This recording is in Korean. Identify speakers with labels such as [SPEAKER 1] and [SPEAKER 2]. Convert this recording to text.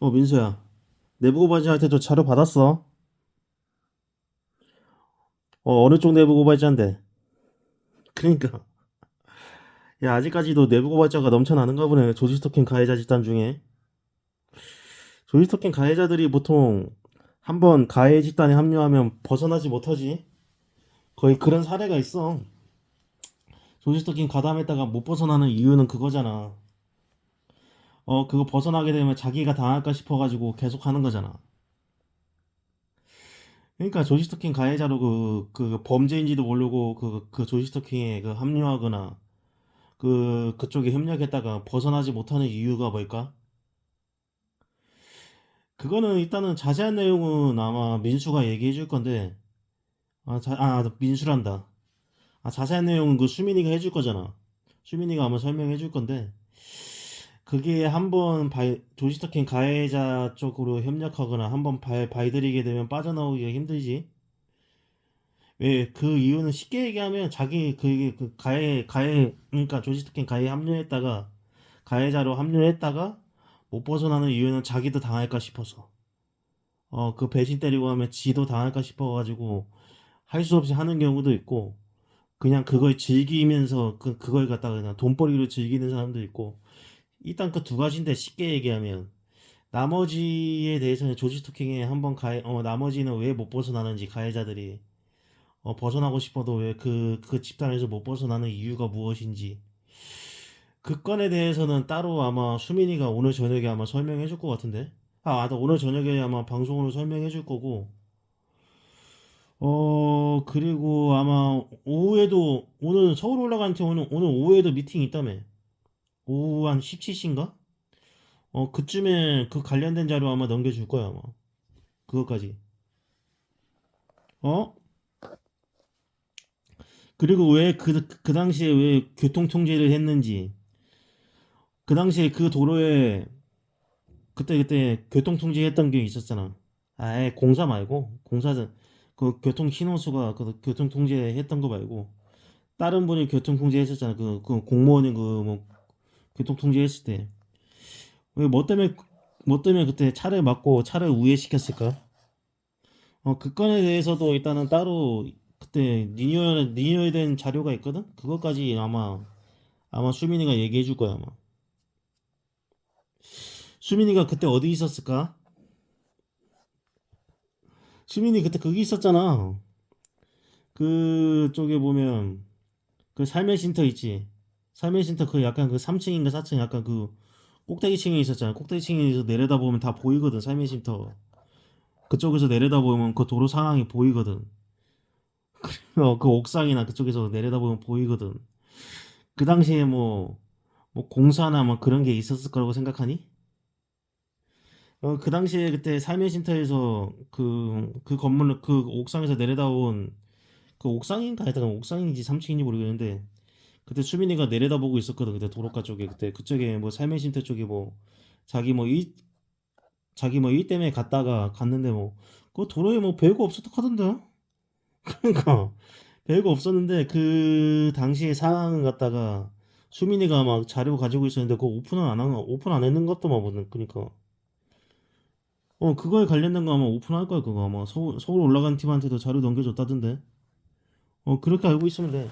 [SPEAKER 1] 어, 민수야. 내부고 바지한테도 자료 받았어. 어, 어느 쪽 내부고 바지한데? 그러니까. 야, 아직까지도 내부고 바지가 넘쳐나는가 보네. 조지 스토킹 가해자 집단 중에. 조지 스토킹 가해자들이 보통 한번 가해 집단에 합류하면 벗어나지 못하지. 거의 그런 사례가 있어. 조지 스토킹 가담했다가 못 벗어나는 이유는 그거잖아. 어, 그거 벗어나게 되면 자기가 당할까 싶어가지고 계속 하는 거잖아. 그러니까 조지스토킹 가해자로 그, 그 범죄인지도 모르고 그, 그 조지스토킹에 그 합류하거나 그, 그쪽에 협력했다가 벗어나지 못하는 이유가 뭘까? 그거는 일단은 자세한 내용은 아마 민수가 얘기해 줄 건데, 아, 자, 아, 민수란다. 아, 자세한 내용은 그 수민이가 해줄 거잖아. 수민이가 아마 설명해 줄 건데, 그게 한번 조지스토킹 가해자 쪽으로 협력하거나 한번 발, 발들이게 되면 빠져나오기가 힘들지. 왜, 그 이유는 쉽게 얘기하면 자기, 그게, 그 가해, 가해, 그러니까 조지스토킹 가해에 합류했다가, 가해자로 합류했다가 못 벗어나는 이유는 자기도 당할까 싶어서. 어, 그 배신 때리고 하면 지도 당할까 싶어가지고 할 수 없이 하는 경우도 있고, 그냥 그걸 즐기면서 그, 그걸 갖다가 그냥 돈벌이로 즐기는 사람도 있고, 일단 그 두 가지인데 쉽게 얘기하면 나머지에 대해서는 조지 토킹에 한번 가해 어 나머지는 왜 못 벗어나는지 가해자들이 어 벗어나고 싶어도 왜그그 집단에서 못 벗어나는 이유가 무엇인지. 그 건에 대해서는 따로 아마 수민이가 오늘 저녁에 아마 설명해 줄 것 같은데. 아 맞다. 오늘 저녁에 아마 방송으로 설명해 줄 거고. 어 그리고 아마 오후에도 오늘 서울 올라가는 팀 오늘 오늘 오후에도 미팅 있다며 오후 한 17시인가? 어, 그쯤에 그 관련된 자료 아마 넘겨줄 거야, 아마. 그것까지. 어? 그리고 왜 그, 그 당시에 왜 교통 통제를 했는지, 그 당시에 그 도로에 그때 그때 교통 통제 했던 게 있었잖아. 아예 공사 말고, 공사는 그 교통 신호수가 그 교통 통제 했던 거 말고, 다른 분이 교통 통제 했었잖아. 그, 그 공무원이 그뭐 교통 통제 했을 때. 왜 뭐 때문에 뭐 때문에 그때 차를 막고 차를 우회시켰을까? 어, 그 건에 대해서도 일단은 따로 그때 리뉴얼 리뉴얼된 자료가 있거든. 그것까지 아마 아마 수민이가 얘기해 줄 거야 아마. 수민이가 그때 어디 있었을까? 수민이 그때 거기 있었잖아. 그 쪽에 보면 그 삶의 쉼터 있지. 삶의 쉼터 그 약간 그 3층인가 4층 약간 그 꼭대기층에 있었잖아. 꼭대기층에서 내려다보면 다 보이거든. 삶의 쉼터. 그쪽에서 내려다보면 그 도로 상황이 보이거든. 어, 그 옥상이나 그쪽에서 내려다보면 보이거든. 그 당시에 뭐, 뭐 공사나 뭐 그런 게 있었을 거라고 생각하니? 어, 그 당시에 그때 삶의 쉼터에서 그, 그 건물, 그 옥상에서 내려다본 그 옥상인가 하여튼 옥상인지 3층인지 모르겠는데 그때 수민이가 내려다보고 있었거든. 그때 도로가 쪽에 그때 그쪽에 뭐 쉼터 쪽에 뭐 자기 뭐이 자기 뭐 일 때문에 갔다가 갔는데 뭐 그 도로에 뭐 별거 없었다 하던데. 그러니까 별거 없었는데 그 당시에 상황을 갖다가 수민이가 막 자료 가지고 있었는데 그거 오픈을 안 한, 오픈 안 했는 것도 막 보는 그러니까 어 그거에 관련된 거 아마 오픈할 거야 그거 아마 서울 서울 올라간 팀한테도 자료 넘겨줬다던데 어 그렇게 알고 있으면 돼.